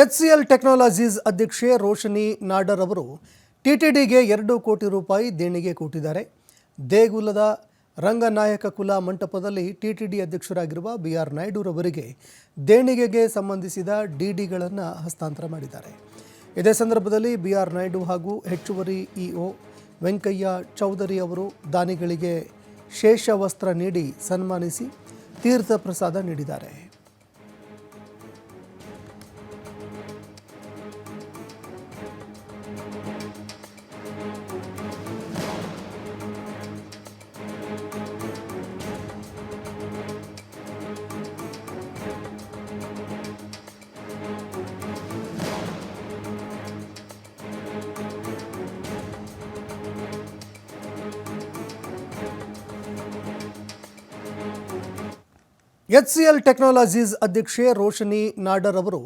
H C L technologies ಅಧ್ಯಕ್ಷೆ ರೋಶನಿ ನಾಡರ್ ಅವರು ಟಿಟಿಡಿಗೆ ಎರಡು ಕೋಟಿ ರೂಪಾಯಿ ದೇಣಿಗೆ ಕೊಟ್ಟಿದ್ದಾರೆ. ದೇಗುಲದ ರಂಗನಾಯಕ ಕುಲ ಮಂಟಪದಲ್ಲಿ ಟಿಟಿಡಿ ಅಧ್ಯಕ್ಷರಾಗಿರುವ ಬಿ ಆರ್ ನಾಯ್ಡುರವರಿಗೆ ದೇಣಿಗೆಗೆ ಸಂಬಂಧಿಸಿದ ಡಿಡಿಗಳನ್ನು ಹಸ್ತಾಂತರ ಮಾಡಿದ್ದಾರೆ. ಇದೇ ಸಂದರ್ಭದಲ್ಲಿ ಬಿ ಆರ್ ನಾಯ್ಡು ಹಾಗೂ ಹೆಚ್ಚುವರಿ ಇಒ ವೆಂಕಯ್ಯ ಚೌಧರಿ ಅವರು ದಾನಿಗಳಿಗೆ ಶೇಷ ವಸ್ತ್ರ ನೀಡಿ ಸನ್ಮಾನಿಸಿ ತೀರ್ಥ ಪ್ರಸಾದ ನೀಡಿದ್ದಾರೆ. ಎಚ್ ಸಿ ಎಲ್ ಟೆಕ್ನಾಲಜೀಸ್ ಅಧ್ಯಕ್ಷೆ ರೋಷನಿ ನಾಡರ್ ಅವರು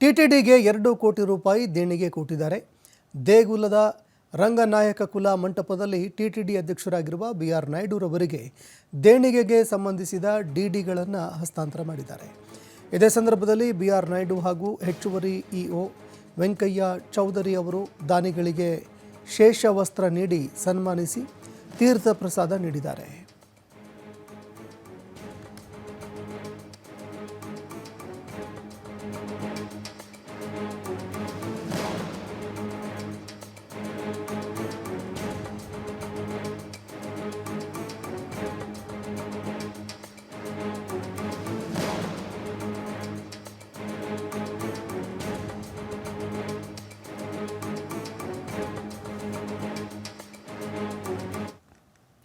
ಟಿಟಿಡಿಗೆ ಎರಡು ಕೋಟಿ ರೂಪಾಯಿ ದೇಣಿಗೆ ಕೊಟ್ಟಿದ್ದಾರೆ. ದೇಗುಲದ ರಂಗನಾಯಕ ಕುಲ ಮಂಟಪದಲ್ಲಿ ಟಿಟಿಡಿ ಅಧ್ಯಕ್ಷರಾಗಿರುವ ಬಿ ಆರ್ ನಾಯ್ಡುರವರಿಗೆ ದೇಣಿಗೆಗೆ ಸಂಬಂಧಿಸಿದ ಡಿಡಿಗಳನ್ನು ಹಸ್ತಾಂತರ ಮಾಡಿದ್ದಾರೆ. ಇದೇ ಸಂದರ್ಭದಲ್ಲಿ ಬಿ ಆರ್ ನಾಯ್ಡು ಹಾಗೂ ಹೆಚ್ಚುವರಿ ಇಒ ವೆಂಕಯ್ಯ ಚೌಧರಿ ಅವರು ದಾನಿಗಳಿಗೆ ಶೇಷ ವಸ್ತ್ರ ನೀಡಿ ಸನ್ಮಾನಿಸಿ ತೀರ್ಥ ಪ್ರಸಾದ ನೀಡಿದ್ದಾರೆ.